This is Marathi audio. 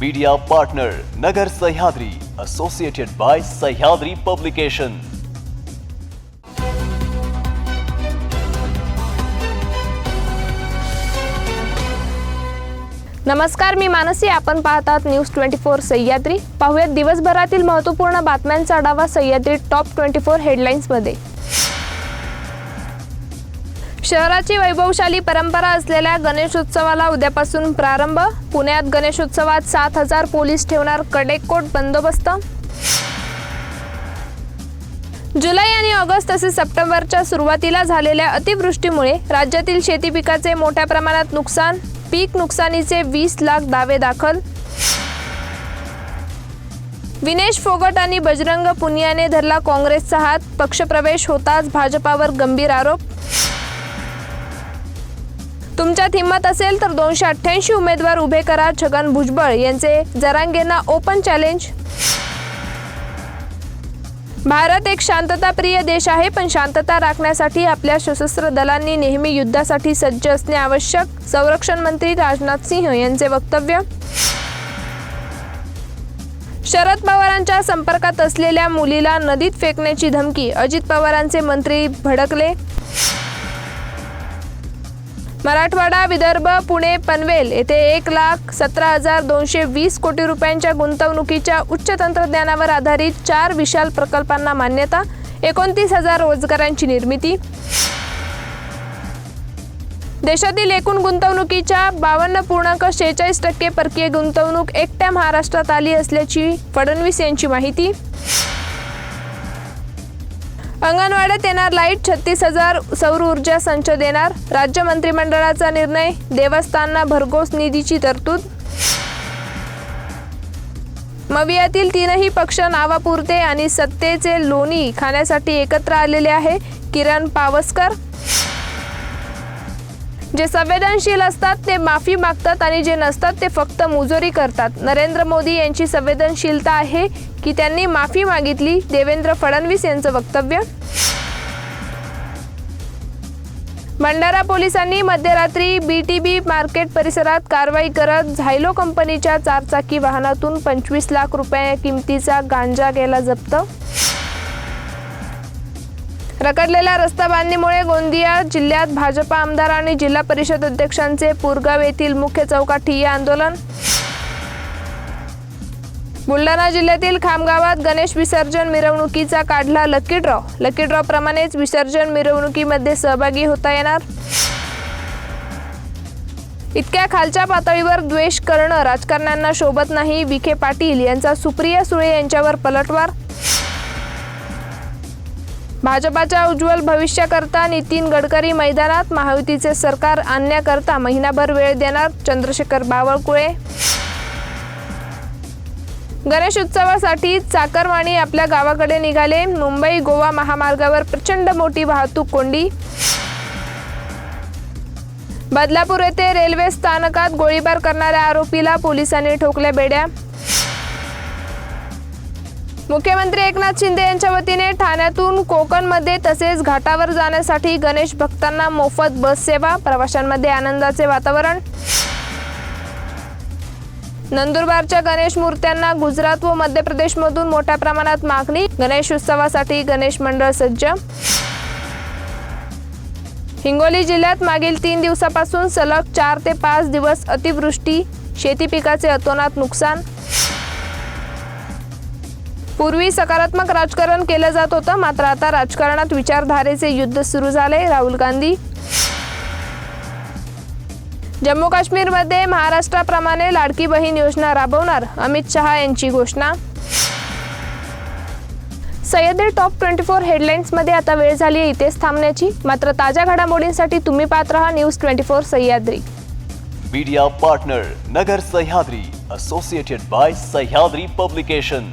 Media partner Nagar Sahyadri associated by Sahyadri publication नमस्कार मी मानसी. आपण पाहतात न्यूज ट्वेंटी फोर सह्याद्री. पाहूयात दिवसभरातील महत्त्वपूर्ण बातम्यांचा आढावा सह्याद्री टॉप ट्वेंटी फोर हेडलाईन्समध्ये शहराची वैभवशाली परंपरा असलेल्या गणेशोत्सवाला उद्यापासून प्रारंभ. पुण्यात गणेशोत्सवात सात हजार पोलीस ठेवणार कडेकोट बंदोबस्त. जुलै आणि ऑगस्ट तसेच सप्टेंबरच्या सुरुवातीला झालेल्या अतिवृष्टीमुळे राज्यातील शेती पिकाचे मोठ्या प्रमाणात नुकसान पीक नुकसानीचे वीस लाख दावे दाखल. विनेश फोगट आणि बजरंग पुनियाने धरला काँग्रेसचा हात. पक्षप्रवेश होताच भाजपावर गंभीर आरोप. तुमच्यात हिंमत असेल तर दोनशे अठ्ठ्याऐंशी उमेदवार उभे करा. छगन भुजबळ यांचे जरांगेंना ओपन चॅलेंज भारत एक शांतताप्रिय देश आहे पण शांतता राखण्यासाठी आपल्या सशस्त्र दलांनी नेहमी युद्धासाठी सज्ज असणे आवश्यक. संरक्षण मंत्री राजनाथ सिंह यांचे वक्तव्य. शरद पवारांच्या संपर्कात असलेल्या मुलीला नदीत फेकण्याची धमकी अजित पवारांचे मंत्री भडकले. मराठवाडा विदर्भ पुणे पनवेल येथे एक लाख सतरा हजार दोनशे वीस कोटी रुपयांच्या गुंतवणुकीच्या उच्च तंत्रज्ञानावर आधारित चार विशाल प्रकल्पांना मान्यता एकोणतीस हजार रोजगारांची निर्मिती. देशातील एकूण गुंतवणुकीच्या बावन्न पूर्णांक शेहेचाळीस टक्के परकीय गुंतवणूक एकट्या महाराष्ट्रात आली असल्याची फडणवीस यांची माहिती. अंगणवाड्यात येणार लाइट छत्तीस हजार सौर ऊर्जा संच देणार. राज्य मंत्रिमंडळाचा निर्णय देवस्थानना भरघोस निधीची तरतूद. मवियातील तीनही पक्ष नावापुरते आणि सत्तेचे लोणी खाण्यासाठी एकत्र आलेले आहे. किरण पावसकर जे संवेदनशील असतात ते माफी मागतात आणि जे नसतात ते फक्त मुजोरी करतात. नरेंद्र मोदी यांची संवेदनशीलता आहे की त्यांनी माफी मागितली? देवेंद्र फडणवीस यांचं वक्तव्य? भंडारा पोलिसांनी मध्यरात्री बी टी बी मार्केट परिसरात कारवाई करत झायलो कंपनीच्या चारचाकी वाहनातून पंचवीस लाख रुपये किमतीचा गांजा गेला जप्त रखडलेल्या रस्ता बांधणीमुळे गोंदिया जिल्ह्यात भाजपा आमदार आणि जिल्हा परिषद अध्यक्षांचे पूरगाव येथील मुख्य चौकात ठिय्या आंदोलन. बुलढाणा जिल्ह्यातील खामगावात गणेश विसर्जन मिरवणुकीचा काढला लकी ड्रॉ लकी ड्रॉ प्रमाणेच विसर्जन मिरवणुकीमध्ये सहभागी होता येणार. इतक्या खालच्या पातळीवर द्वेष करणं राजकारण्यांना शोभत नाही. विखे पाटील यांचा सुप्रिया सुळे यांच्यावर पलटवार. भाजपाच्या उज्ज्वल भविष्याकरता नितीन गडकरी मैदानात महायुतीचे सरकार आणण्याकरता महिनाभर वेळ देणार चंद्रशेखर बावळकुळे. गणेश उत्सवासाठी चाकरवाणी आपल्या गावाकडे निघाले. मुंबई गोवा महामार्गावर प्रचंड मोठी वाहतूक कोंडी. बदलापूर येथे रेल्वे स्थानकात गोळीबार करणाऱ्या आरोपीला पोलिसांनी ठोकल्या बेड्या. मुख्यमंत्री एकनाथ शिंदे यांच्या वतीने ठाण्यातून कोकणमध्ये तसेच घाटावर जाण्यासाठी गणेश भक्तांना मोफत बस सेवा प्रवाशांमध्ये आनंदाचे वातावरण. नंदुरबारच्या गणेश मूर्त्यांना गुजरात व मध्य प्रदेशमधून मोठ्या प्रमाणात मागणी गणेश उत्सवासाठी गणेश मंडळ सज्ज. हिंगोली जिल्ह्यात मागील तीन दिवसापासून सलग चार ते पाच दिवस अतिवृष्टी शेती पिकाचे अतोनात नुकसान. पूर्वी सकारात्मक राजकारण केलं जात होतं मात्र आता राजकारणात विचारधारेचे युद्ध सुरू झाले. राहुल गांधी जम्मू काश्मीरमध्ये महाराष्ट्राप्रमाणे लाडकी बहीण योजना राबवणार अमित शहा यांची घोषणा. सह्याद्री टॉप ट्वेंटी फोर हेडलाईन्समध्ये आता वेळ झाली आहे इथेच थांबण्याची. मात्र ताज्या घडामोडींसाठी तुम्ही पाहत रहा news twenty four Sahyadri. Media partner Nagar Sahyadri associated by Sahyadri publication